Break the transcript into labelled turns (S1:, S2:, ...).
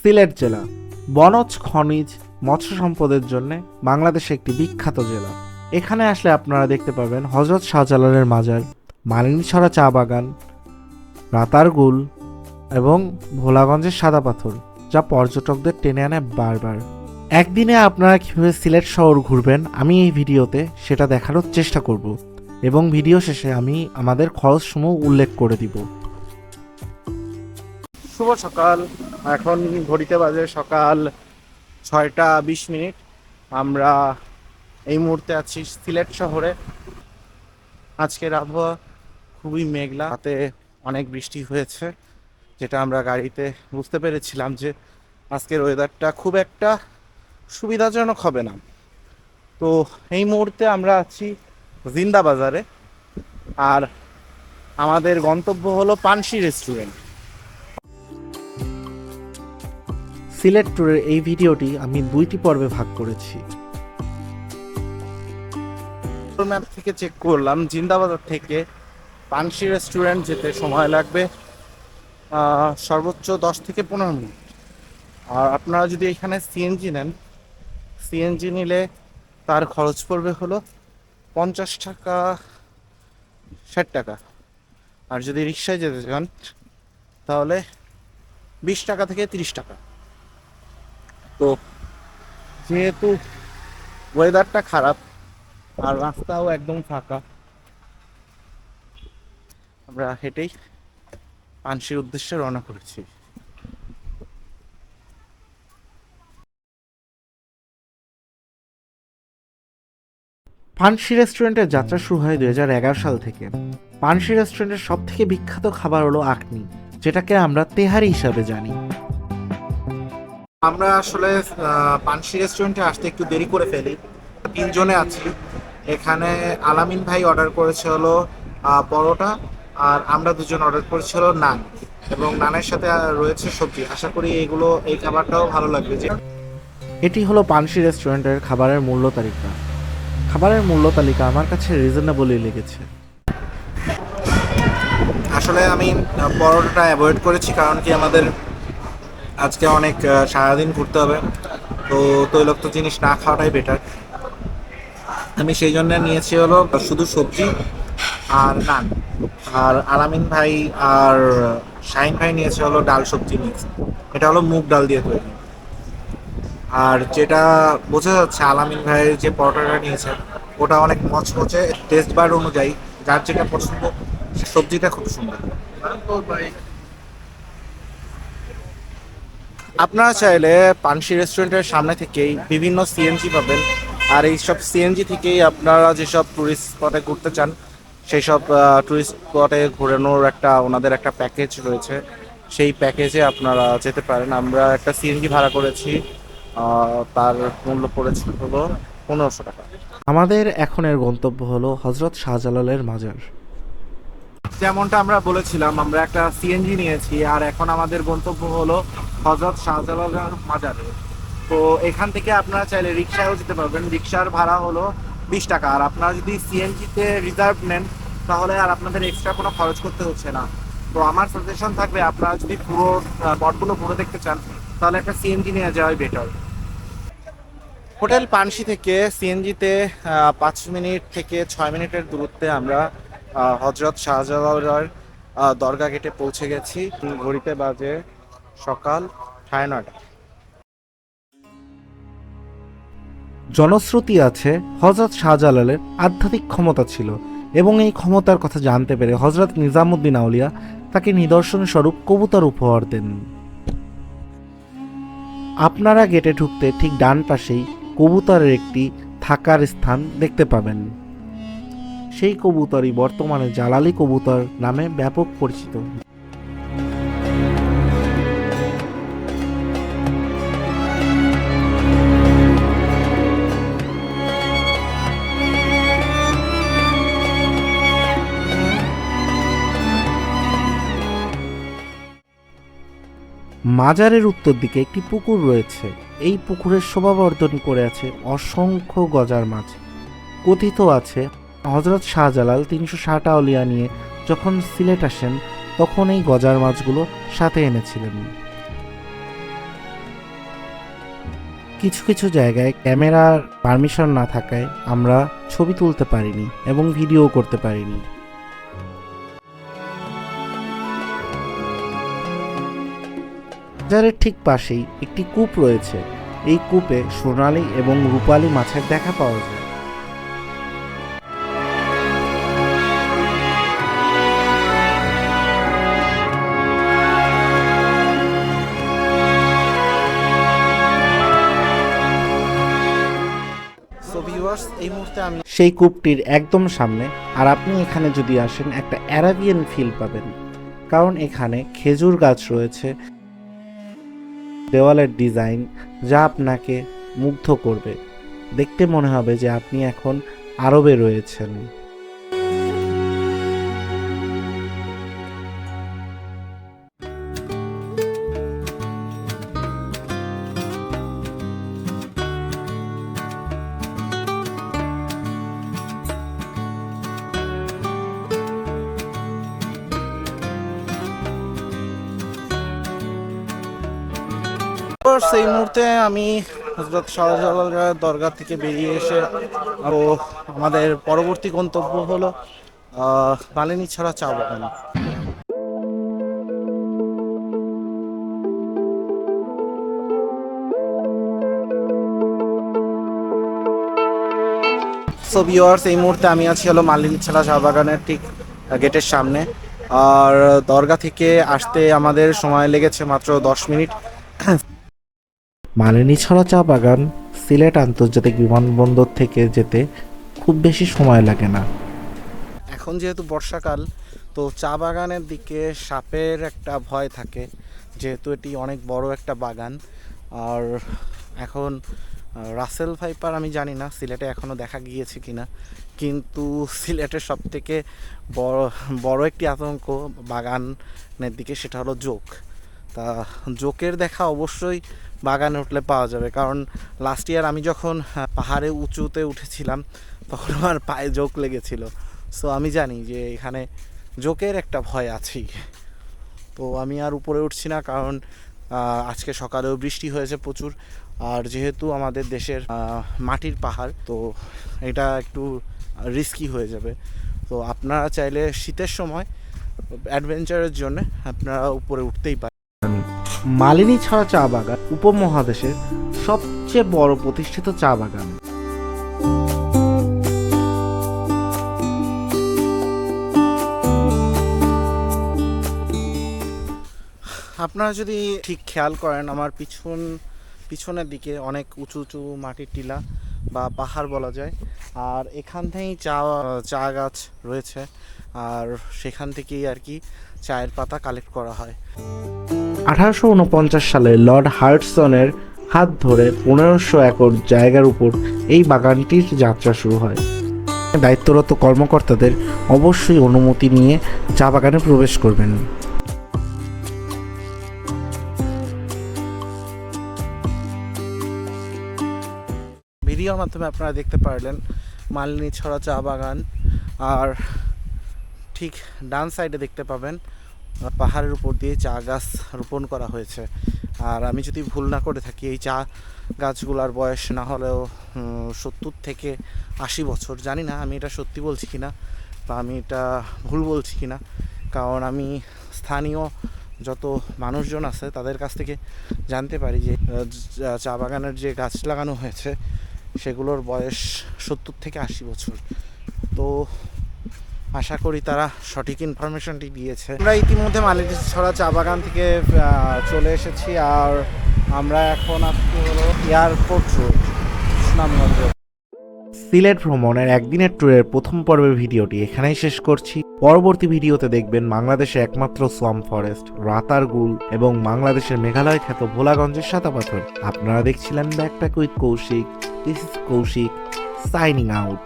S1: সিলেট জেলা। বনজ খনিজ মৎস্য সম্পদের জন্য বাংলাদেশে একটি বিখ্যাত জেলা। এখানে আসলে আপনারা দেখতে পাবেন হজরত শাহজালালের মাজার, মালিনীছড়া চা বাগান রাতারগুল এবং ভোলাগঞ্জের সাদা পাথর, যা পর্যটকদের টেনে আনে বারবার। একদিনে আপনারা কীভাবে সিলেট শহর ঘুরবেন, আমি এই ভিডিওতে সেটা দেখানোর চেষ্টা করব এবং ভিডিও শেষে আমি আমাদের খরচ সমূহ উল্লেখ করে দিব। শুভ সকাল। এখন ঘড়িতে বাজে সকাল ছয়টা বিশ মিনিট। আমরা এই মুহূর্তে আছি সিলেট শহরে। আজকের আবহাওয়া খুবই মেঘলা, রাতে অনেক বৃষ্টি হয়েছে, যেটা আমরা গাড়িতে বুঝতে পেরেছিলাম যে আজকের ওয়েদারটা খুব একটা সুবিধাজনক হবে না। তো এই মুহূর্তে আমরা আছি জিন্দা বাজারে। আর আমাদের গন্তব্য হলো পানসি রেস্টুরেন্ট সিলেট ট্যুরের এই ভিডিওটি আমি দুইটি পর্বে ভাগ করেছি। ম্যাপ থেকে চেক করলাম জিন্দাবাজার থেকে পানসি রেস্টুরেন্ট যেতে সময় লাগবে সর্বোচ্চ দশ থেকে পনেরো মিনিট। আর আপনারা যদি এখানে সিএনজি নেন সিএনজি নিলে তার খরচ পড়বে হলো পঞ্চাশ টাকা, ষাট টাকা। আর যদি রিক্সায় যেতে চান, তাহলে বিশ টাকা থেকে তিরিশ টাকা। তো যেহেতু ওয়েদারটা খারাপ, আর রাস্তাও একদম ফাঁকা, আমরা হেঁটেই পানসির উদ্দেশ্যে রওনা করেছি। পানসি রেস্টুরেন্টের যাত্রা শুরু হয় দুই হাজার এগারো সাল থেকে। পানসি রেস্টুরেন্টের সব থেকে বিখ্যাত খাবার হলো আকনি যেটাকে আমরা তেহারি হিসাবে জানি। আমরা আসলে পানসি রেস্টুরেন্টে আসতে একটু দেরি করে ফেলি। তিনজনে আছি। এখানে আলামিন ভাই অর্ডার করেছে হলো পরোটা আর আমরা দুজন অর্ডার করেছি হলো নান। এবং নানের সাথে রয়েছে সবজি। আশা করি এগুলো এই খাবারটাও ভালো লাগবে। যে এটি হলো পানসি রেস্টুরেন্টের খাবারের মূল্য তালিকা। খাবারের মূল্য তালিকা আমার কাছে রিজনেবলই লেগেছে। আসলে আমি পরোটাটা অ্যাভয়েড করেছি কারণ কি আমাদের আজকে অনেক সারাদিন ঘুরতে হবে। তো তৈলাক্ত জিনিস না খাওয়াটাই বেটার আমি সেই জন্য নিয়েছি হলো শুধু সবজি আর নান। আর আলামিন ভাই আর শাহিন ভাই নিয়েছে হলো ডাল সবজি মিক্স এটা হলো মুগ ডাল দিয়ে তৈরি। আর যেটা বোঝা যাচ্ছে আলামিন ভাইয়ের যে পরোটাটা নিয়েছে, ওটা অনেক মচমচে টেস্ট বার অনুযায়ী, যার যেটা পছন্দ সবজিটা খুব সুন্দর। আপনারা চাইলে পানসি রেস্টুরেন্টের সামনে থেকেই বিভিন্ন সিএনজি পাবেন। আর এই সব সিএনজি থেকেই আপনারা যেসব টুরিস্ট স্পটে ঘুরতে চান সেই সব টুরিস্ট স্পটে ঘোরানোর একটা, ওনাদের একটা প্যাকেজ রয়েছে। সেই প্যাকেজে আপনারা যেতে পারেন। আমরা একটা সিএনজি ভাড়া করেছি তার মূল্য পড়েছে হলো পনেরোশো টাকা। আমাদের এখনের গন্তব্য হলো হজরত শাহজালালের মাজার। যেমনটা আমরা বলেছিলাম, আমরা একটা সিএনজি নিয়েছি আর এখন আমাদের গন্তব্য হলো হজরত শাহজালাল মাজারে। তো এখান থেকে আপনারা চাইলে রিক্সায়ও যেতে পারবেন। রিক্সার ভাড়া হলো বিশ টাকা। আর আপনারা যদি সিএনজিতে রিজার্ভ নেন, তাহলে আর আপনাদের এক্সট্রা কোনো খরচ করতে হচ্ছে না। তো আমার সাজেশন থাকবে, আপনারা যদি পুরো পটগুলো ঘুরে দেখতে চান, তাহলে একটা সিএনজি নিয়ে যাওয়াই বেটার হোটেল পানসি থেকে সিএনজিতে পাঁচ মিনিট থেকে ছয় মিনিটের দূরত্বে আমরা হজরত শাহজালালের আহ, দরগা গেটে পৌঁছে গেছি। ঘড়িতে বাজে সকাল সাড়ে নটা জনশ্রুতি আছে হজরত শাহজালালের আধ্যাত্মিক ক্ষমতা ছিল এবং এই ক্ষমতার কথা জানতে পেরে হজরত নিজামুদ্দিন আউলিয়া তাকে নিদর্শন স্বরূপ কবুতর উপহার দেন। আপনারা গেটে ঢুকতে ঠিক ডান পাশেই কবুতরের একটি থাকার স্থান দেখতে পাবেন। সেই কবুতরই বর্তমানে জালালি কবুতর নামে ব্যাপক পরিচিত। মাজারের উত্তর দিকে একটি পুকুর রয়েছে। এই পুকুরের শোভাবর্ধন করে আছে অসংখ্য গজার মাছ। কথিত আছে হজরত শাহজালাল তিনশো ষাট আউলিয়া নিয়ে যখন সিলেট আসেন, তখন এই গজার মাছগুলো সাথে এনেছিলেন।
S2: কিছু কিছু জায়গায় ক্যামেরার পারমিশন না থাকায় আমরা ছবি তুলতে পারিনি এবং ভিডিও করতে পারিনি। বাজারের ঠিক পাশেই একটি কূপ রয়েছে। এই কূপে সোনালি এবং রূপালী মাছের দেখা পাওয়া যায়। সেই কূপটির একদম সামনে। আর আপনি এখানে যদি আসেন, একটা অ্যারাবিয়ান ফিল পাবেন। কারণ এখানে খেজুর গাছ রয়েছে। দেওয়ালের ডিজাইন যা আপনাকে মুগ্ধ করবে। দেখতে মনে হবে যে আপনি এখন আরবে রয়েছেন।
S1: Viewers, এই মুহূর্তে আমি হজরত শাহজালাল দরগা থেকে বেরিয়ে এসে আরও আমাদের পরবর্তী গন্তব্য হলো মালিনী ছড়া চা বাগান সো ভিউয়ার্স এই মুহূর্তে আমি আছি হলো মালিনী ছাড়া চা বাগানের ঠিক গেটের সামনে। আর দরগা থেকে আসতে আমাদের সময় লেগেছে মাত্র দশ মিনিট।
S2: মালিনীছড়া চা বাগান, সিলেট আন্তর্জাতিক বিমানবন্দর থেকে যেতে খুব বেশি সময় লাগে না।
S1: এখন যেহেতু বর্ষাকাল, তো চা বাগানের দিকে সাপের একটা ভয় থাকে। যেহেতু এটি অনেক বড় একটা বাগান, আর এখন রাসেল ভাইপার আমি জানি না, সিলেটে এখনও দেখা গিয়েছে কিনা। কিন্তু সিলেটের সব থেকে বড় বড় একটি আতঙ্ক বাগানের দিকে, সেটা হলো জোক। তা জোকের দেখা অবশ্যই বাগানে উঠলে পাওয়া যাবে। কারণ লাস্ট ইয়ার আমি যখন আহ, পাহাড়ে উঁচুতে উঠেছিলাম তখন আমার পায়ে জোক লেগেছিল। সো আমি জানি যে এখানে জোকের একটা ভয় আছেই। তো আমি আর উপরে উঠছি না কারণ আজকে সকালেও বৃষ্টি হয়েছে প্রচুর। আর যেহেতু আমাদের দেশের মাটির পাহাড় তো এটা একটু রিস্কি হয়ে যাবে। তো আপনারা চাইলে শীতের সময় অ্যাডভেঞ্চারের জন্য আপনারা উপরে উঠতেই পারেন।
S2: মালিনীছড়া চা বাগান উপমহাদেশের সবচেয়ে বড় প্রতিষ্ঠিত চা বাগান।
S1: আপনারা যদি ঠিক খেয়াল করেন, আমার পিছন, পিছনের দিকে অনেক উঁচু উঁচু মাটির টিলা বা পাহাড় বলা যায়, আর এখান থেকেই চা চা গাছ রয়েছে, আর সেখান থেকেই আর কি চায়ের পাতা কালেক্ট করা হয়।
S2: আঠারোশো উনপঞ্চাশ সালে লর্ড হার্টসনের হাত ধরে পনেরোশো একর জায়গার উপর এই বাগানটির যাত্রা শুরু হয়। দায়িত্বরত কর্মকর্তাদের অবশ্যই অনুমতি নিয়ে চা বাগানে প্রবেশ করবেন।
S1: ভিডিওর মাধ্যমে আপনারা দেখতে পারলেন মালিনী ছড়া চা বাগান, আর ঠিক ডান সাইডে দেখতে পাবেন পাহাড়ের উপর দিয়ে চা গাছ রোপণ করা হয়েছে। আর আমি যদি ভুল না করে থাকি, এই চা গাছগুলার বয়স না হলেও সত্তর থেকে আশি বছর। জানি না আমি এটা সত্যি বলছি কি না বা আমি এটা ভুল বলছি কি না কারণ আমি স্থানীয় যত মানুষজন আছে, তাদের কাছ থেকে জানতে পারি যে, চা- বাগানের যে গাছ লাগানো হয়েছে, সেগুলোর বয়স সত্তর থেকে আশি বছর। তো আশা করি তারা সঠিক ইনফরমেশনটি দিয়েছে। আমরা ইতিমধ্যে মালিনী ছড়া চা বাগান থেকে চলে এসেছি আর আমরা এখন আজকে হলো এয়ারপোর্ট রোড, সুনামগঞ্জ।
S2: সিলেট ভ্রমণের একদিনের ট্যুরের প্রথম পর্বের ভিডিওটি এখানেই শেষ করছি। পরবর্তী ভিডিওতে দেখবেন বাংলাদেশের একমাত্র সোয়াম ফরেস্ট, রাতারগুল এবং বাংলাদেশের মেঘালয় খ্যাত ভোলাগঞ্জের সাতাপাথর আপনারা দেখছিলেন with Koushik this is Koushik signing out